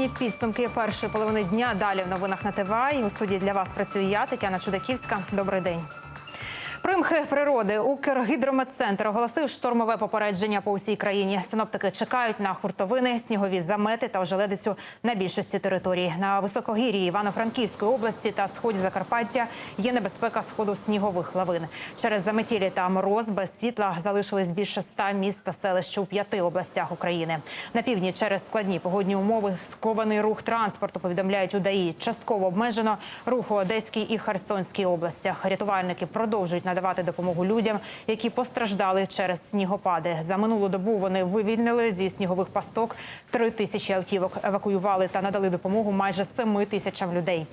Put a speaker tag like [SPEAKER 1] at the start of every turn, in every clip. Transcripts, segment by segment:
[SPEAKER 1] Підбивані підсумки першої половини дня. Далі в новинах на ТВА. І у студії для вас працюю я, Тетяна Чудаківська. Добрий день. Примхи природи Укргідрометцентр оголосив штормове попередження по усій країні. Синоптики чекають на хуртовини, снігові замети та ожеледицю на більшості території. На високогір'ї Івано-Франківської області та сході Закарпаття є небезпека сходу снігових лавин. Через заметілі та мороз без світла залишились більше ста міст та селищ у п'яти областях України. На півдні через складні погодні умови скований рух транспорту. Повідомляють у ДАІ. Частково обмежено рух у Одеській і Херсонській областях. Рятувальники продовжують надавати допомогу людям, які постраждали через снігопади. За минулу добу вони вивільнили зі снігових пасток три тисячі автівок. Евакуювали та надали допомогу майже семи тисячам людей.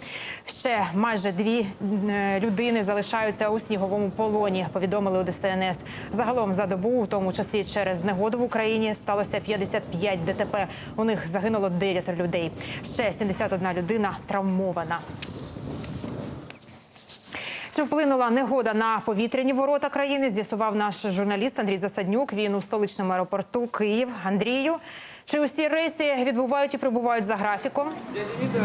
[SPEAKER 1] Ще майже дві е, людини залишаються у сніговому полоні. Повідомили у ДСНС. Загалом за добу, у тому числі через негоду в Україні, сталося 55 ДТП. У них загинуло 9 людей. Ще 71 людина травмована. Чи вплинула негода на повітряні ворота країни? З'ясував наш журналіст Андрій Засаднюк. Він у столичному аеропорту Київ. Андрію, чи усі рейси відбувають і прибувають за графіком?
[SPEAKER 2] Я не відео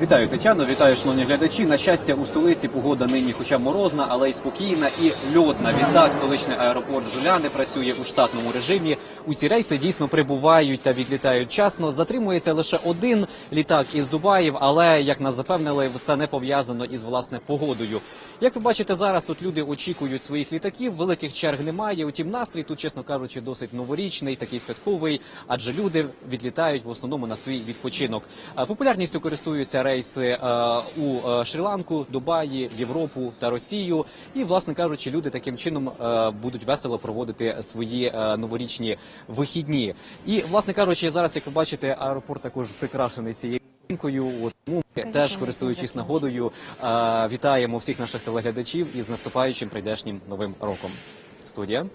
[SPEAKER 3] Вітаю Тетяно, вітаю шановні глядачі. На щастя, у столиці погода нині, хоча морозна, але й спокійна і льотна. Відтак столичний аеропорт Жуляни працює у штатному режимі. Усі рейси дійсно прибувають та відлітають вчасно. Затримується лише один літак із Дубаїв, але як нас запевнили, це не пов'язано із власне погодою. Як ви бачите, зараз тут люди очікують своїх літаків. Великих черг немає. Утім, настрій тут, чесно кажучи, досить новорічний, такий святковий, адже люди відлітають в основному на свій відпочинок. Е, Популярністю користуються рейси е, у е, Шрі-Ланку, Дубаї, Європу та Росію. І, власне кажучи, люди таким чином е, будуть весело проводити свої новорічні вихідні. І, власне кажучи, зараз, як ви бачите, аеропорт також прикрашений цією. От, Тому ми теж користуючись нагодою, вітаємо всіх наших телеглядачів із наступаючим прийдешнім новим роком. Студія.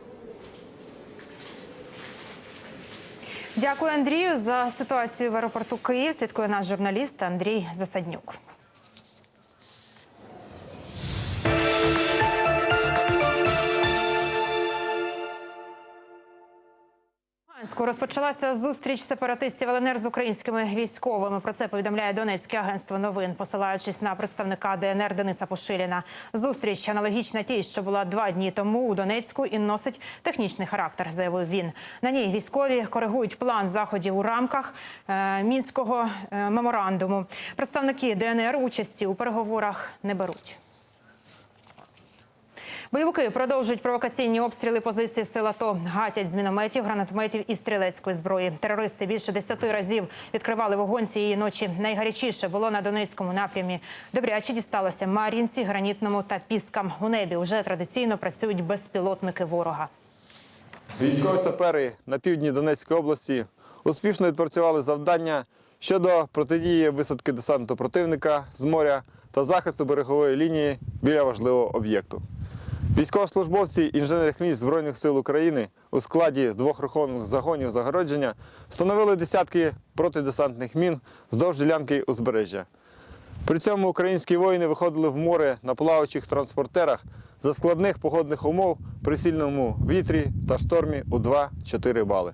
[SPEAKER 1] Дякую, Андрію, за ситуацію в аеропорту Київ. Слідкує наш журналіст Андрій Засаднюк. Луганську розпочалася зустріч сепаратистів ЛНР з українськими військовими. Про це повідомляє Донецьке агентство новин, посилаючись на представника ДНР Дениса Пошиліна. Зустріч аналогічна тій, що була два дні тому у Донецьку, і носить технічний характер, заявив він. На ній військові коригують план заходів у рамках е, мінського е, меморандуму. Представники ДНР участі у переговорах не беруть. Бойовики продовжують провокаційні обстріли позиції сил АТО. Гатять з мінометів, гранатометів і стрілецької зброї. Терористи більше десяти разів відкривали вогонь цієї ночі. Найгарячіше було на Донецькому напрямі. Добряче дісталося Мар'їнці, гранітному та піскам. У небі вже традиційно працюють безпілотники ворога.
[SPEAKER 4] Військові сапери на півдні Донецької області успішно відпрацювали завдання щодо протидії висадки десанту противника з моря та захисту берегової лінії біля важливого об'єкту. Військовослужбовці інженерних міст Збройних сил України у складі двох рухомих загонів загородження встановили десятки протидесантних мін вздовж ділянки узбережжя. При цьому українські воїни виходили в море на плаваючих транспортерах за складних погодних умов при сильному вітрі та штормі у 2-4 бали.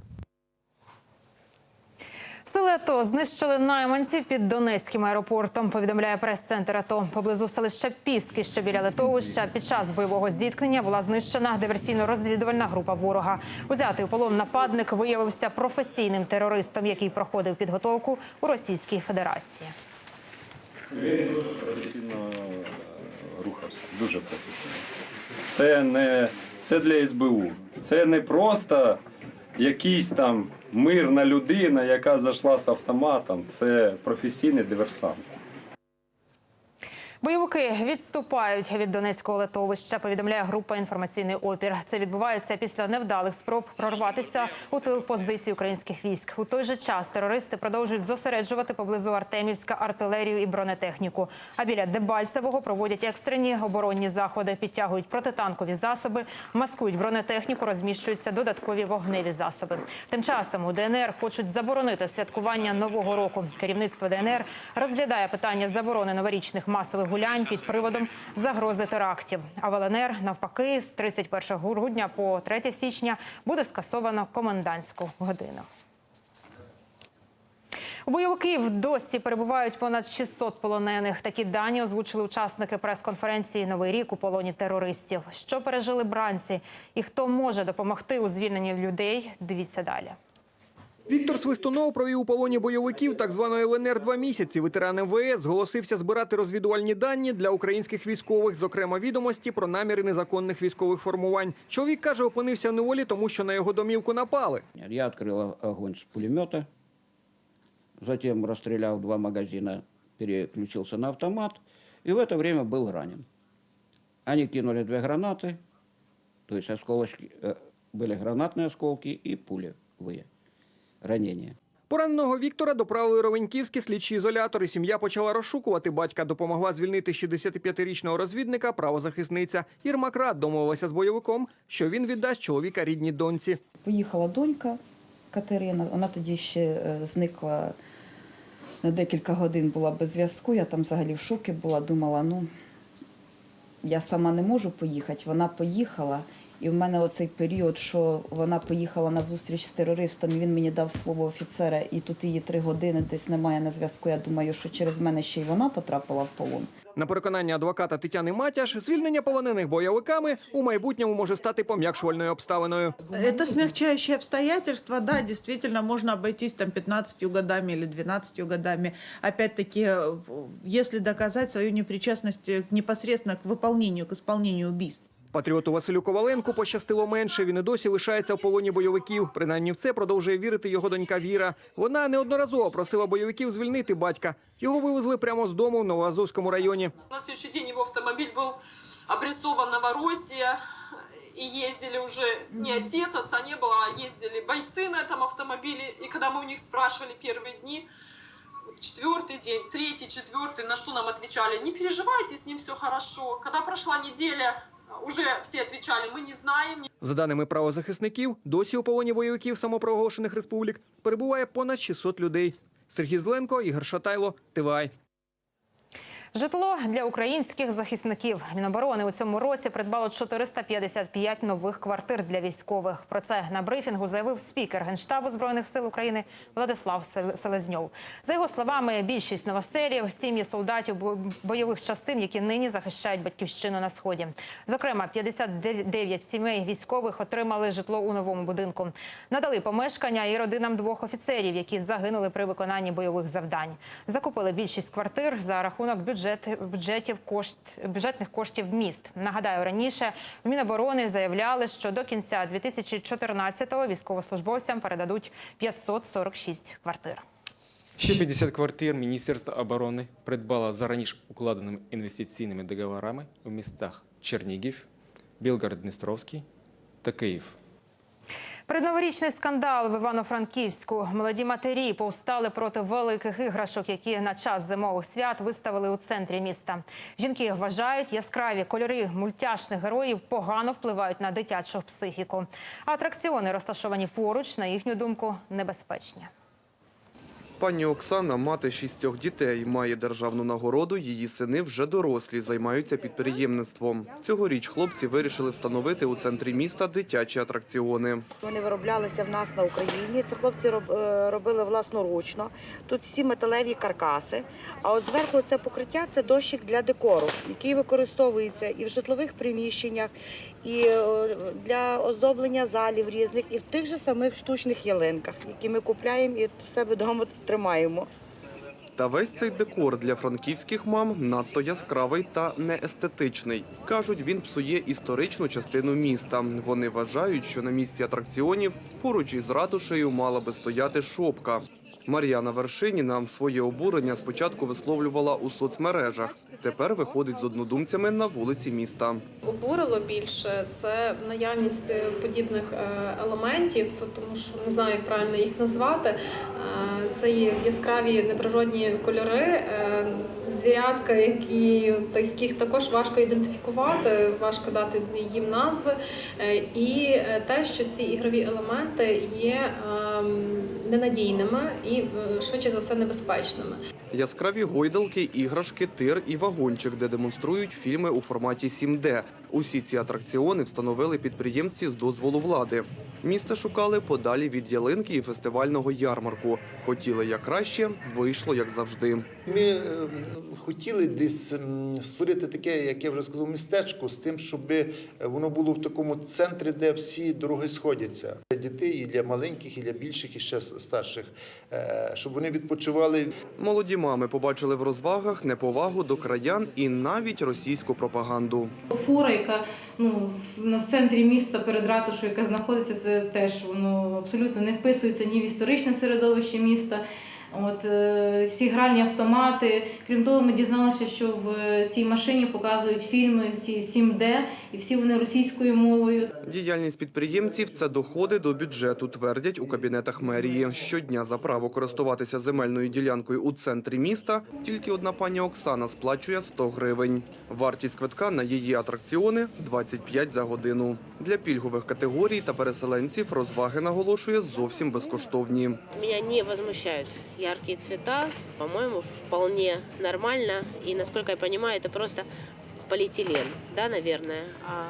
[SPEAKER 1] Сили АТО знищили найманців під Донецьким аеропортом. Повідомляє прес-центр АТО. Поблизу селища Піски, що біля литовища, під час бойового зіткнення була знищена диверсійно-розвідувальна група ворога. Узятий у полон нападник виявився професійним терористом, який проходив підготовку у Російській Федерації.
[SPEAKER 5] Професійно е, рухався, дуже професійно. Це не це для СБУ. Це не просто якийсь там мирна людина, яка зайшла з автоматом. Це професійний диверсант.
[SPEAKER 1] Бойовики відступають від Донецького литовища. Повідомляє група інформаційний опір. Це відбувається після невдалих спроб прорватися у тил позицій українських військ. У той же час терористи продовжують зосереджувати поблизу Артемівська артилерію і бронетехніку. А біля Дебальцевого проводять екстрені оборонні заходи, підтягують протитанкові засоби, маскують бронетехніку, розміщуються додаткові вогневі засоби. Тим часом у ДНР хочуть заборонити святкування нового року. Керівництво ДНР розглядає питання заборони новорічних масових гулянь під приводом загрози терактів. А в ЛНР навпаки з 31 грудня по 3 січня буде скасовано комендантську годину. У бойовиків досі перебувають понад 600 полонених. Такі дані озвучили учасники прес-конференції Новий рік у полоні терористів. Що пережили бранці і хто може допомогти у звільненні людей? Дивіться далі.
[SPEAKER 2] Віктор Свистунов провів у полоні бойовиків так званої ЛНР два місяці. Ветеран МВС зголосився збирати розвідувальні дані для українських військових, зокрема відомості про наміри незаконних військових формувань. Чоловік каже, опинився в неволі, тому що на його домівку напали.
[SPEAKER 6] Я открыл огонь с пулемета, затем расстрелял два магазина, переключился на автомат и в это время был ранен. Они кинули две гранаты, то есть осколочки, э, были гранатные осколки и пулевые ранения.
[SPEAKER 2] Пораненого Віктора доправили Ровеньківський слідчий ізолятор, і сім'я почала розшукувати. Батька допомогла звільнити 65-річного розвідника. Правозахисниця Ірма Крат домовилася з бойовиком, що він віддасть чоловіка рідній доньці.
[SPEAKER 7] Поїхала донька Катерина, вона тоді ще е, зникла на декілька годин, була без зв'язку. Я там взагалі в шокі була, думала, ну я сама не можу поїхати. Вона поїхала, і в мене оцей період, що вона поїхала на зустріч з терористом, і він мені дав слово офіцера, і тут її три години десь немає на зв'язку. Я думаю, що через мене ще й вона потрапила в полон.
[SPEAKER 2] На переконання адвоката Тетяни Матяш, звільнення полонених бойовиками у майбутньому може стати пом'якшувальною обставиною.
[SPEAKER 8] Это смягчающие обстоятельства, да, действительно, можно обойтись там 15 годами или 12 годами. Опять-таки, э, если доказать свою непричастность э, непосредственно к выполнению, к исполнению убийств.
[SPEAKER 2] Патріоту Василю Коваленку пощастило менше. Він і досі лишається в полоні бойовиків. Принаймні в це продовжує вірити його донька Віра. Вона неодноразово просила бойовиків звільнити батька. Його вивезли прямо з дому в Новоазовському районі.
[SPEAKER 9] На следующий день его автомобиль был обрисован Новороссия. И ездили уже не отец, отца не было, а ездили бойцы на этом автомобиле. И когда мы у них спрашивали первые дни, четвертый день, третий, четвертый, на что нам отвечали, не переживайте, с ним все хорошо. Когда прошла неделя, уже все отвечали, мы не знаем,
[SPEAKER 2] За даними правозахисників, досі у полоні бойовиків самопроголошених республік перебуває понад 600 людей. Сергій Зленко, Ігор Шатайло, ТВАЙ.
[SPEAKER 1] Житло для українських захисників Міноборони у цьому році придбало 455 нових квартир для військових. Про це на брифінгу заявив спікер генштабу збройних сил України Владислав Селезньов. За його словами, більшість новоселів – сім'ї солдатів бойових частин, які нині захищають батьківщину на сході. Зокрема, 59 сімей військових отримали житло у новому будинку. Надали помешкання і родинам двох офіцерів, які загинули при виконанні бойових завдань. Закупили більшість квартир за рахунок бюджет, бюджетів кошт, бюджетних коштів міст. Нагадаю, раніше в Міноборони заявляли, що до кінця 2014-го військовослужбовцям передадуть 546 квартир.
[SPEAKER 10] Ще 50 квартир Міністерство оборони придбало за раніше укладеними інвестиційними договорами у містах Чернігів, Білгород-Дністровський та Київ.
[SPEAKER 1] Передноворічний скандал в Івано-Франківську. Молоді матері повстали проти великих іграшок, які на час зимових свят виставили у центрі міста. Жінки вважають, яскраві кольори мультяшних героїв погано впливають на дитячу психіку. Атракціони, розташовані поруч, на їхню думку, небезпечні.
[SPEAKER 11] Пані Оксана мати шістьох дітей, має державну нагороду. Її сини вже дорослі, займаються підприємництвом. Цьогоріч хлопці вирішили встановити у центрі міста дитячі атракціони.
[SPEAKER 12] Вони вироблялися в нас на Україні. Це хлопці е, робили власноручно. Тут всі металеві каркаси. А от зверху це покриття це дощик для декору, який використовується і в житлових приміщеннях, і е, для оздоблення залів різних, і в тих же самих штучних ялинках, які ми купляємо і в себе вдома тримаємо.
[SPEAKER 11] Та весь цей декор для франківських мам надто яскравий та неестетичний. Кажуть, він псує історичну частину міста. Вони вважають, що на місці атракціонів поруч із ратушею мала би стояти шопка. Мар'яна Вершиніна своє обурення спочатку висловлювала у соцмережах. Тепер виходить з однодумцями на вулиці міста.
[SPEAKER 13] Обурило більше це наявність подібних е, елементів, тому що не знаю, як правильно їх назвати. Е, Це є яскраві неприродні кольори, е, звірятка, які яких також важко ідентифікувати, важко дати їм назви. І те, що ці ігрові елементи є ем, ненадійними і е, швидше за все небезпечними.
[SPEAKER 11] Яскраві гойдалки, іграшки, тир і вагончик, де демонструють фільми у форматі 7D. Усі ці атракціони встановили підприємці з дозволу влади. Місце шукали подалі від ялинки і фестивального ярмарку. Хотіли як краще, вийшло як завжди.
[SPEAKER 14] Ми е, хотіли десь створити таке, як я вже сказав, містечко з тим, щоб воно було в такому центрі, де всі дороги сходяться. Для дітей і для маленьких, і для більших, і ще старших, Е, щоб вони відпочивали.
[SPEAKER 11] Молоді мами побачили в розвагах неповагу до краян і навіть російську пропаганду.
[SPEAKER 15] Фура, яка ну на центрі міста перед ратушою, яка знаходиться, це теж воно абсолютно не вписується ні в історичне середовище міста. От е, всі гральні автомати. Крім того, ми дізналися, що в е, цій машині показують фільми ці 7D, і всі вони російською мовою.
[SPEAKER 11] Діяльність підприємців це доходи до бюджету, твердять у кабінетах мерії. Щодня за право користуватися земельною ділянкою у центрі міста тільки одна пані Оксана сплачує 100 гривень. Вартість квитка на її атракціони 25 за годину. Для пільгових категорій та переселенців розваги наголошує зовсім безкоштовні.
[SPEAKER 16] Меня не возмущают яркие цвета. По-моему, вполне нормально. И, насколько я понимаю, это просто полиэтилен, да, наверное. А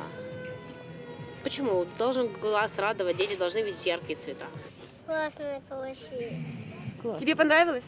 [SPEAKER 16] почему? Должен глаз радовать, дети должны видеть яркие цвета.
[SPEAKER 17] Классная полоси.
[SPEAKER 16] Тебе понравилось?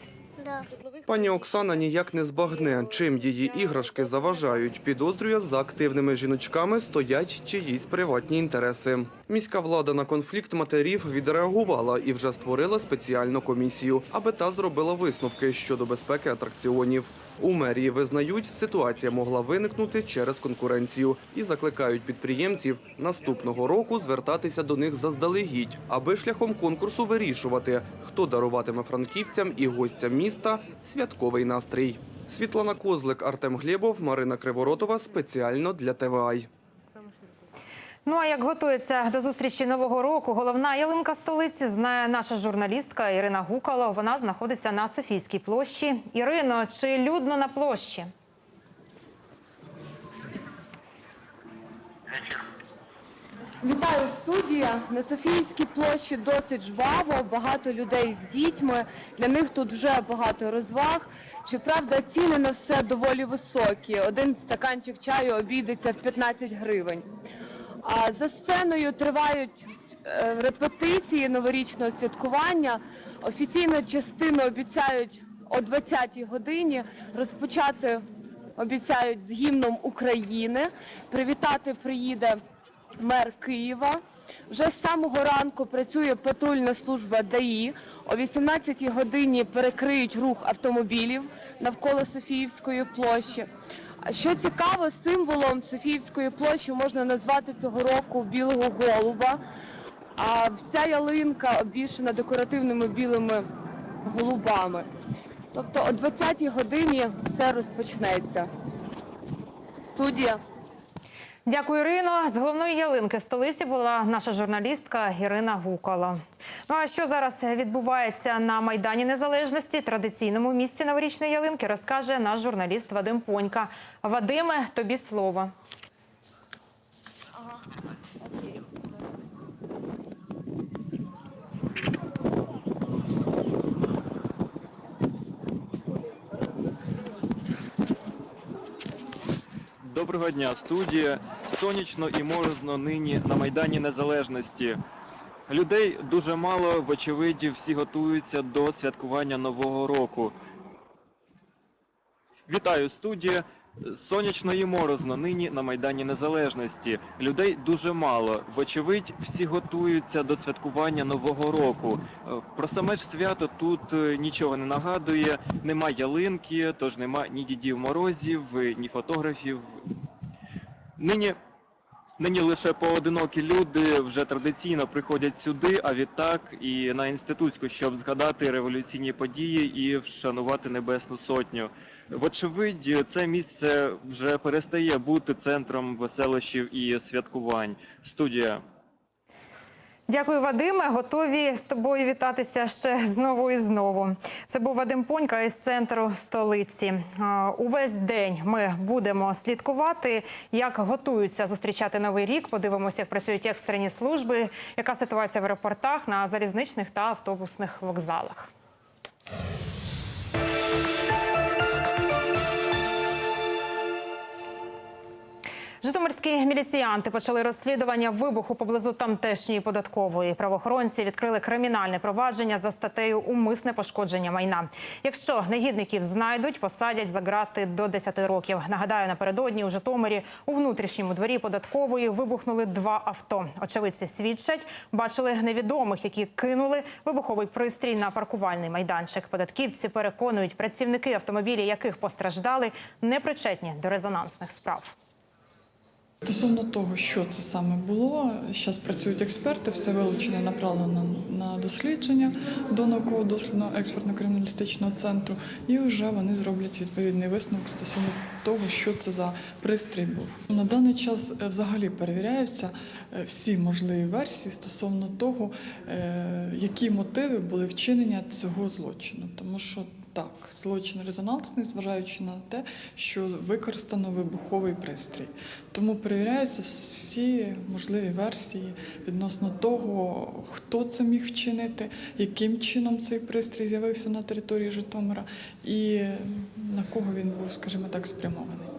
[SPEAKER 11] Пані Оксана ніяк не збагне, чим її іграшки заважають. Підозрює, за активними жіночками стоять чиїсь приватні інтереси. Міська влада на конфлікт матерів відреагувала і вже створила спеціальну комісію, аби та зробила висновки щодо безпеки атракціонів. У мерії визнають, ситуація могла виникнути через конкуренцію і закликають підприємців наступного року звертатися до них заздалегідь, аби шляхом конкурсу вирішувати, хто даруватиме франківцям і гостям міста святковий настрій. Світлана Козлик, Артем Глєбов, Марина Криворотова спеціально для ТВАЙ.
[SPEAKER 1] Ну а як готується до зустрічі нового року, головна ялинка столиці знає наша журналістка Ірина Гукало. Вона знаходиться на Софійській площі. Ірино, чи людно на площі?
[SPEAKER 18] Вітаю студія. На Софіївській площі досить жваво, багато людей з дітьми. Для них тут вже багато розваг. Щоправда, ціни на все доволі високі. Один стаканчик чаю обійдеться в 15 гривень. За сценою тривають е, репетиції новорічного святкування. Офіційну частину обіцяють о 20-й годині розпочати обіцяють з гімном України. Привітати приїде мер Києва. Вже з самого ранку працює патрульна служба ДАІ. О 18-й годині перекриють рух автомобілів навколо Софіївської площі. Що цікаво, символом Софіївської площі можна назвати цього року білого голуба. А вся ялинка обвішена декоративними білими голубами. Тобто о 20-й годині все розпочнеться. Студія.
[SPEAKER 1] Дякую, Ірино. З головної ялинки столиці була наша журналістка Ірина Гукало. Ну а що зараз відбувається на майдані незалежності, традиційному місці новорічної ялинки, розкаже наш журналіст Вадим Понька. Вадиме, тобі слово.
[SPEAKER 19] Доброго дня, студія. Сонячно і морозно нині на Майдані Незалежності. Людей дуже мало, вочевидь, всі готуються до святкування Нового року. Вітаю, студія. Сонячно і морозно нині на Майдані Незалежності. Людей дуже мало. Вочевидь, всі готуються до святкування Нового року. Е, Про саме ж свято тут е, нічого не нагадує. Нема ялинки, тож нема ні дідів морозів, е, ні фотографів. Нині Нині лише поодинокі люди вже традиційно приходять сюди, а відтак і на інститутську, щоб згадати революційні події і вшанувати Небесну Сотню. Вочевидь, це місце вже перестає бути центром веселощів і святкувань. Студія.
[SPEAKER 1] Дякую, Вадиме. Готові з тобою вітатися ще знову і знову. Це був Вадим Понька із центру столиці. Увесь день ми будемо слідкувати, як готуються зустрічати новий рік. Подивимося, як працюють екстрені служби, яка ситуація в аеропортах на залізничних та автобусних вокзалах. Житомирські міліціянти почали розслідування вибуху поблизу тамтешньої податкової. Правоохоронці відкрили кримінальне провадження за статтею умисне пошкодження майна. Якщо негідників знайдуть, посадять за грати до 10 років. Нагадаю, напередодні у Житомирі у внутрішньому дворі податкової вибухнули два авто. Очевидці свідчать, бачили невідомих, які кинули вибуховий пристрій на паркувальний майданчик. Податківці переконують, працівники автомобілі, яких постраждали, не причетні до резонансних справ.
[SPEAKER 20] Стосовно того, що це саме було, зараз працюють експерти, все вилучено, направлено на дослідження до науково-дослідного експертно-криміналістичного центру, і вже вони зроблять відповідний висновок стосовно того, що це за пристрій був. На даний час е, взагалі перевіряються е, всі можливі версії стосовно того, е, які мотиви були вчинення цього злочину, тому що так, злочин резонансний, зважаючи на те, що використано вибуховий пристрій. Тому перевіряються всі можливі версії відносно того, хто це міг вчинити, яким чином цей пристрій з'явився на території Житомира і на кого він був, скажімо так, спрямований.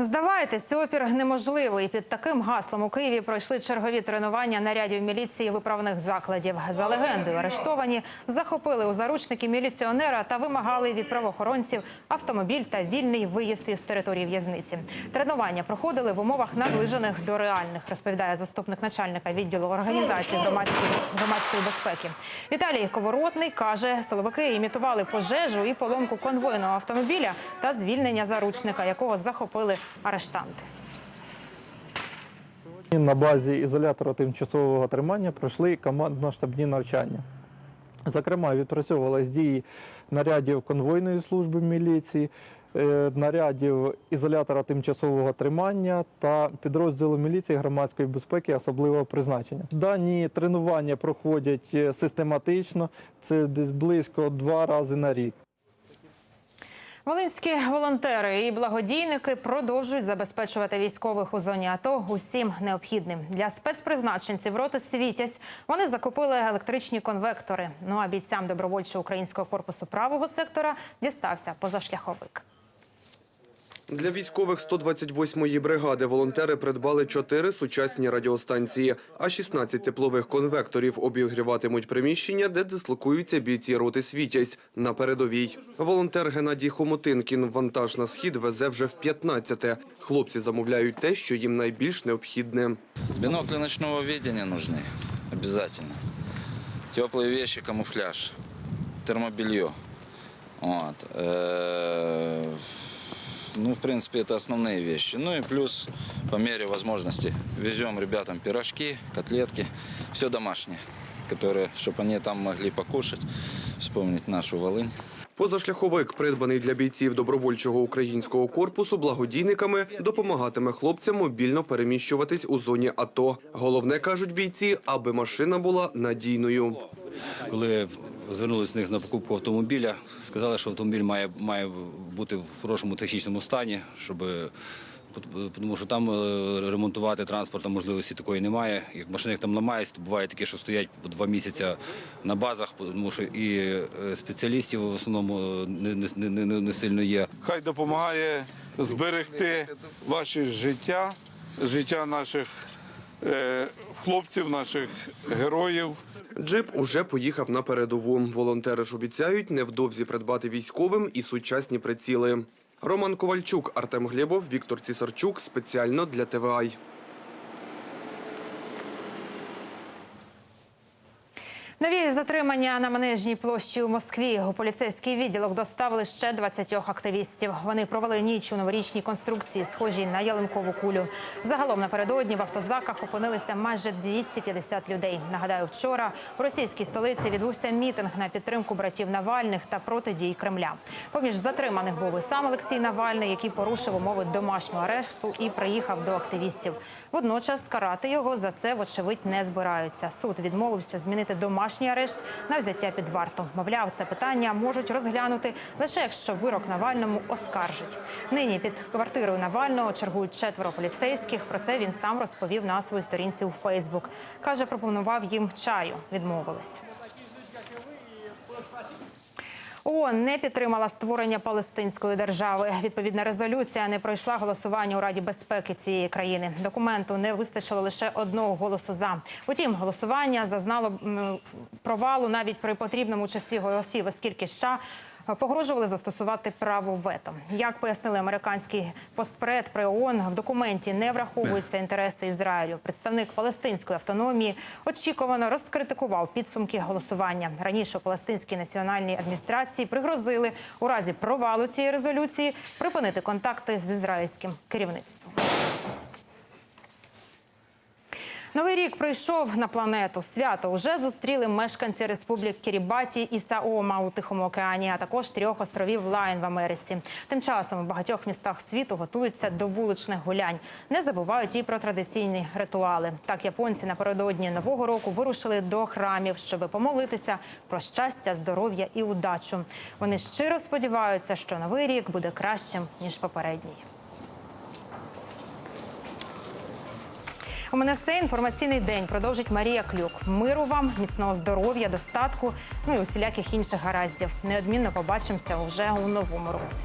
[SPEAKER 1] Здавайтесь, опір неможливий. Під таким гаслом у Києві пройшли чергові тренування нарядів міліції виправних закладів. За легендою, арештовані захопили у заручники міліціонера та вимагали від правоохоронців автомобіль та вільний виїзд із території в'язниці. Тренування проходили в умовах наближених до реальних, розповідає заступник начальника відділу організації громадської громадської безпеки. Віталій Коворотний каже, силовики імітували пожежу і поломку конвойного автомобіля та звільнення заручника, якого захопили арештанти.
[SPEAKER 21] На базі ізолятора тимчасового тримання пройшли командно-штабні навчання. Зокрема, відпрацьовувались дії нарядів конвойної служби міліції, е, нарядів ізолятора тимчасового тримання та підрозділу міліції громадської безпеки особливого призначення. Дані тренування проходять е, систематично, це десь близько два рази на рік.
[SPEAKER 1] Волинські волонтери і благодійники продовжують забезпечувати військових у зоні АТО усім необхідним для спецпризначенців роти Світязь. Вони закупили електричні конвектори. Ну а бійцям добровольчого українського корпусу правого сектора дістався позашляховик.
[SPEAKER 11] Для військових 128-ї бригади волонтери придбали 4 сучасні радіостанції, а 16 теплових конвекторів обігріватимуть приміщення, де дислокуються бійці роти «Світязь» на передовій. Волонтер Геннадій Хомотинкін вантаж на схід везе вже в 15-те. Хлопці замовляють те, що їм найбільш необхідне.
[SPEAKER 22] Бинокли ночного видения нужны. Обязательно. Теплые вещи, камуфляж, термобелье. Вот. Э, Ну, в принципе, это основные вещи. Ну и плюс, по мере возможности, везем ребятам пирожки, котлетки, все домашнее, которые, чтобы они там могли покушать, вспомнить нашу Волынь.
[SPEAKER 11] Позашляховик, придбаний для бійців добровольчого українського корпусу, благодійниками допомагатиме хлопцям мобільно переміщуватись у зоні АТО. Головне кажуть бійці, аби машина була надійною.
[SPEAKER 23] Коли звернулися з них на покупку автомобіля, сказали, що автомобіль має, має бути в хорошому технічному стані, щоб тому що там е, ремонтувати транспорт можливості такої немає. Як машини там ламаються, то буває таке, що стоять по два місяці на базах, тому що і е, спеціалістів в основному не, не, не, не- не сильно є.
[SPEAKER 24] Хай допомагає зберегти ваше життя, життя наших е, хлопців, наших героїв.
[SPEAKER 11] Джип уже поїхав на передову. Волонтери ж обіцяють невдовзі придбати військовим і сучасні приціли. Роман Ковальчук, Артем Глєбов, Віктор Цісарчук спеціально для ТВАЙ.
[SPEAKER 1] Нові затримання на Манежній площі у Москві. У поліцейський відділок доставили ще 20 активістів. Вони провели ніч у новорічній конструкції, схожій на ялинкову кулю. Загалом напередодні в автозаках опинилися майже 250 людей. Нагадаю, вчора у російській столиці відбувся мітинг на підтримку братів Навальних та протидії Кремля. Поміж затриманих був і сам Олексій Навальний, який порушив умови домашнього арешту і приїхав до активістів. Водночас карати його за це, вочевидь, не збираються. Суд відмовився змінити домашній арешт на взяття під варту. Мовляв, це питання можуть розглянути лише якщо вирок Навальному оскаржить. Нині під квартирою Навального чергують четверо поліцейських. Про це він сам розповів на своїй сторінці у Фейсбук. Каже, пропонував їм чаю. Відмовились. ООН не підтримала створення палестинської держави. Відповідна резолюція не пройшла голосування у Раді безпеки цієї країни. Документу не вистачило лише одного голосу за. Утім, голосування зазнало провалу навіть при потрібному числі голосів, оскільки США погрожували застосувати право вето. Як пояснили американський постпред при ООН, в документі не враховуються інтереси Ізраїлю. Представник палестинської автономії очікувано розкритикував підсумки голосування. Раніше палестинській національній адміністрації пригрозили у разі провалу цієї резолюції припинити контакти з ізраїльським керівництвом. Новий рік прийшов на планету. Свято вже зустріли мешканці республік Кірібаті і Саома у Тихому океані, а також трьох островів Лайн в Америці. Тим часом у багатьох містах світу готуються до вуличних гулянь. Не забувають і про традиційні ритуали. Так японці напередодні нового року вирушили до храмів, щоб помолитися про щастя, здоров'я і удачу. Вони щиро сподіваються, що новий рік буде кращим ніж попередній. У мене все інформаційний день продовжить Марія Клюк. Миру вам, міцного здоров'я, достатку, ну і усіляких інших гараздів. Неодмінно побачимося вже у новому році.